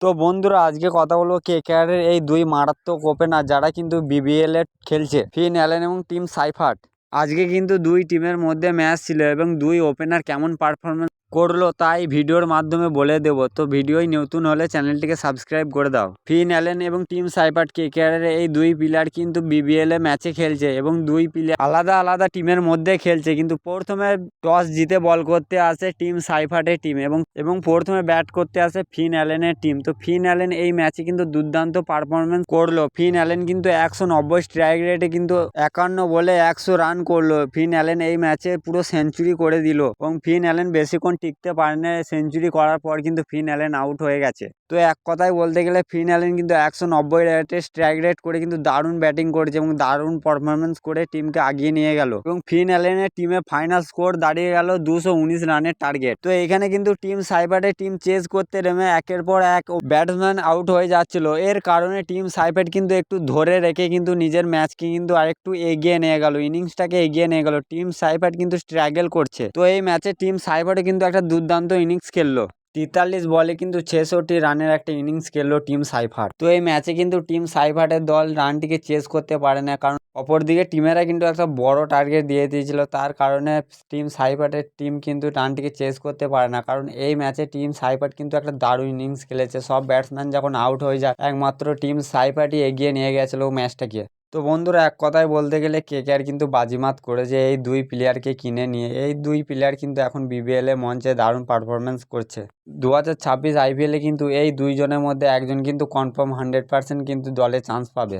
তো বন্ধুরা, আজকে কথা বলব কেকেআরের এই দুই মারাত্মক ওপেনার যারা কিন্তু বিবিএল খেলছে ফিন অ্যালেন এবং টিম সাইফার্ট আজকে কিন্তু দুই টিমের মধ্যে ম্যাচ ছিল এবং দুই ওপেনার কেমন পারফরমেন্স করল, তাই ভিডিওর মাধ্যমে বলে দেবো। তো ভিডিওই নতুন হলে চ্যানেলটিকে সাবস্ক্রাইব করে দাও। ফিন অ্যালেন এবং টিম সাইপার্ট কেকেআরের এই দুই প্লেয়ার কিন্তু বিবিএল এ ম্যাচে খেলছে এবং দুই প্লেয়ার আলাদা আলাদা টিমের মধ্যে খেলছে। কিন্তু প্রথমে টস জিতে বল করতে আসে টিম সাইফার্টের টিম এবং এবং প্রথমে ব্যাট করতে আসে ফিন অ্যালেনের টিম। তো ফিন অ্যালেন এই ম্যাচে কিন্তু দুর্দান্ত পারফরমেন্স করল। ফিন অ্যালেন কিন্তু একশো নব্বই স্ট্রাইক রেটে কিন্তু একান্ন বলে একশো রান করল। ফিন অ্যালেন এই ম্যাচে পুরো সেঞ্চুরি করে দিল এবং ফিন অ্যালেন বেশিক্ষণ টিকতে পারেনি সেঞ্চুরি করার পর কিন্তু ফিন অ্যালেন আউট হয়ে গেছে। তো এক কথায় বলতে গেলে ফিন অ্যালেন কিন্তু একশো নব্বই রেটে স্ট্রাইক রেট করে কিন্তু দারুণ ব্যাটিং করেছে এবং দারুণ পারফরমেন্স করে টিমকে আগিয়ে নিয়ে গেল। এবং ফিন অ্যালেনের টিমে ফাইনাল স্কোর দাঁড়িয়ে গেল দুশো উনিশ রানের টার্গেট তো এখানে কিন্তু টিম সাইবারের টিম চেজ করতে নেমে একের পর এক ব্যাটসম্যান আউট হয়ে যাচ্ছিল। এর কারণে টিম সাইপেট কিন্তু একটু ধরে রেখে কিন্তু নিজের ম্যাচকে কিন্তু আরেকটু এগিয়ে নিয়ে গেল। ইনিংসটাকে এগিয়ে নিয়ে গেল। টিম সাইফাট কিন্তু স্ট্রাগল করছে। তো এই ম্যাচে টিম সাইফাটে কিন্তু একটা দুর্দান্ত ইনিংস খেললো। তেতাল্লিশ বলে কিন্তু ছেষট্টি রানের একটা ইনিংস খেললো টিম সাইফাট। তো এই ম্যাচে কিন্তু টিম সাইফাটের দল রানটিকে চেস করতে পারে না কারণ অপরদিকে টিমেরা কিন্তু একটা বড় টার্গেট দিয়ে দিয়েছিল। তার কারণে টিম সাইফাটের টিম কিন্তু রানটিকে চেস করতে পারে না কারণ এই ম্যাচে টিম সাইফাট কিন্তু একটা দারুণ ইনিংস খেলেছে। সব ব্যাটসম্যান যখন আউট হয়ে যায়, একমাত্র টিম সাইফাটই এগিয়ে নিয়ে গেছিল ম্যাচটাকে। তো বন্ধুরা, এক কথায় বলতে গেলে কেকেআর কিন্তু বাজিমাত করেছে এই দুই প্লেয়ারকে কিনে নিয়ে। এই দুই প্লেয়ার কিন্তু এখন বিবিএল মঞ্চে দারুণ পারফরমেন্স করছে। দু হাজার ছাব্বিশ আইপিএলে কিন্তু এই দুইজনের মধ্যে একজন কিন্তু কনফার্ম হান্ড্রেড পার্সেন্ট কিন্তু দলে চান্স পাবে।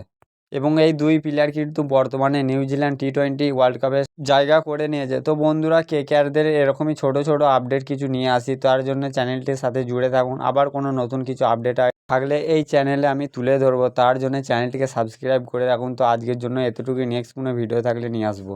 এবং এই দুই প্লেয়ার কিন্তু বর্তমানে নিউজিল্যান্ড টি টোয়েন্টি ওয়ার্ল্ড কাপে জায়গা করে নিয়েছে। তো বন্ধুরা কেকেআরদের এরকমই ছোট ছোট আপডেট কিছু নিয়ে আসি, তার জন্য চ্যানেলটির সাথে জুড়ে থাকুন। আবার কোনো নতুন কিছু আপডেট থাকলে এই চ্যানেলে আমি তুলে ধরবো। তার জন্য চ্যানেলটিকে সাবস্ক্রাইব করে রাখুন। তো আজকের জন্য এতটুকুই। নেক্সট কোনো ভিডিও থাকলে নিয়ে আসব।